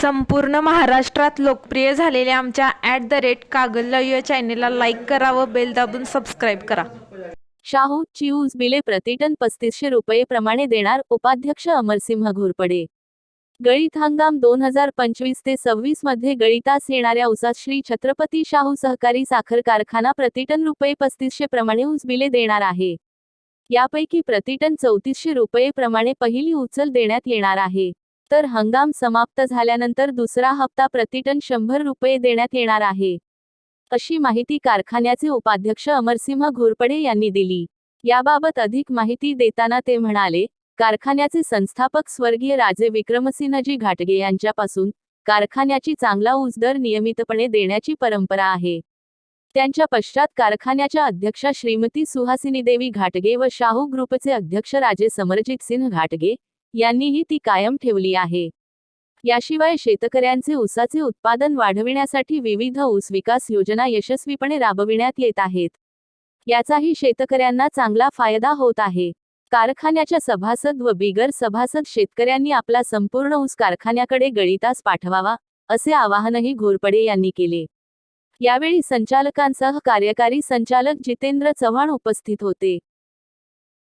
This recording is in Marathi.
संपूर्ण महाराष्ट्रात लोकप्रिय झालेल्या आमच्या ॲट द रेट कागल या चॅनेलला लाईक करा व बेल दाबून सबस्क्राईब करा. शाहू चिऊज बिले प्रतिटन पस्तीसशे रुपये प्रमाणे देणार उपाध्यक्ष अमरसिंह घोरपडे. गळीत हंगाम दोन हजार पंचवीस ते सव्वीसमध्ये गळीतास येणाऱ्या उसात श्री छत्रपती शाहू सहकारी साखर कारखाना प्रतिटन रुपये पस्तीसशे प्रमाणे ऊस बिले देणार आहे. यापैकी प्रतिटन चौतीसशे रुपये प्रमाणे पहिली उचल देण्यात येणार आहे. तर हंगाम समाप्त झाल्यानंतर दुसरा हप्ता प्रतिटन शंभर रुपये देण्यात येणार आहे. अशी माहिती कारखान्याचे उपाध्यक्ष अमरसिंह घोरपडे यांनी दिली. याबाबत अधिक माहिती देताना ते म्हणाले कारखान्याचे संस्थापक स्वर्गीय राजे विक्रमसिंहजी घाटगे यांच्यापासून कारखान्याची चांगला उजदर दर नियमितपणे देण्याची परंपरा आहे. त्यांच्या पश्चात कारखान्याच्या अध्यक्षा श्रीमती सुहासिनी देवी घाटगे व शाहू ग्रुपचे अध्यक्ष राजे समरजित सिंह घाटगे यांनीही ती कायम ठेवली आहे. याशिवाय शेतकऱ्यांचे ऊसाचे उत्पादन वाढविण्यासाठी विविध ऊस विकास योजना यशस्वीपणे राबविण्यात येत आहेत. याचाही शेतकऱ्यांना चांगला फायदा होत आहे. कारखान्याच्या सभासद व बिगर सभासद शेतकऱ्यांनी आपला संपूर्ण ऊस कारखान्याकडे गळीतास पाठवावा असे आवाहनही घोरपडे यांनी केले. यावेळी संचालकांसह कार्यकारी संचालक जितेंद्र चव्हाण उपस्थित होते.